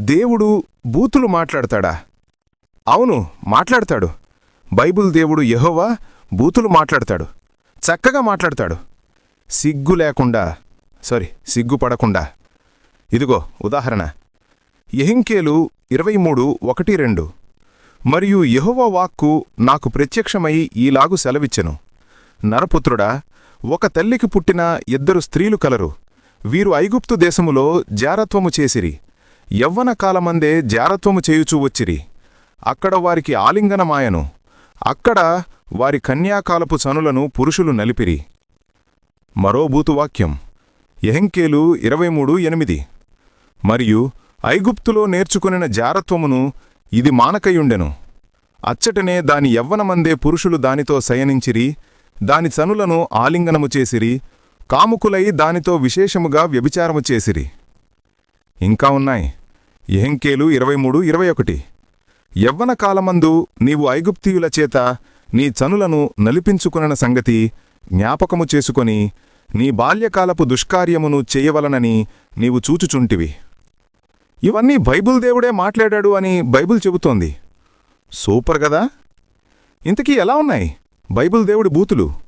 దేవుడు బూతులు మాట్లాడతాడా? అవును మాట్లాడతాడు. బైబిల్ దేవుడు యహోవా బూతులు మాట్లాడతాడు. చక్కగా మాట్లాడతాడు. సిగ్గు లేకుండా సారీ సిగ్గుపడకుండా ఇదిగో ఉదాహరణ. ఎహింకేలు ఇరవై మూడు ఒకటి రెండు. మరియు యహోవా వాక్కు నాకు ప్రత్యక్షమై ఈలాగు సెలవిచ్చెను. నరపుత్రుడా ఒక తల్లికి పుట్టిన ఇద్దరు స్త్రీలు కలరు. వీరు ఐగుప్తు దేశములో జారత్వము చేసిరి. యవ్వన కాలమందే జారత్వము చేయుచూ వచ్చిరి. అక్కడ వారికి ఆలింగనమాయను. అక్కడ వారి కన్యాకాలపు సనులను పురుషులు నలిపిరి. మరో భూతువాక్యం ఎహెంకేలు ఇరవై మూడు ఎనిమిది. మరియు ఐగుప్తులో నేర్చుకునిన జారత్వమును ఇది మానకయుండెను. అచ్చటనే దాని యవ్వనమందే పురుషులు దానితో శయనించిరి. దాని సనులను ఆలింగనము చేసిరి. కాముకులై దానితో విశేషముగా వ్యభిచారము చేసిరి. ఇంకా ఉన్నాయి. ఎహెంకేలు ఇరవై మూడు ఇరవై ఒకటి యవ్వన కాలమందు నీవు ఐగుప్తీయుల చేత నీ చనులను నలిపించుకున్న సంగతి జ్ఞాపకము చేసుకొని నీ బాల్యకాలపు దుష్కార్యమును చేయవలనని నీవు చూచుచుంటివి. ఇవన్నీ బైబుల్ దేవుడే మాట్లాడాడు అని బైబిల్ చెబుతోంది. సూపర్ గదా? ఇంతకీ ఎలా ఉన్నాయి? బైబుల్ దేవుడి బూతులు?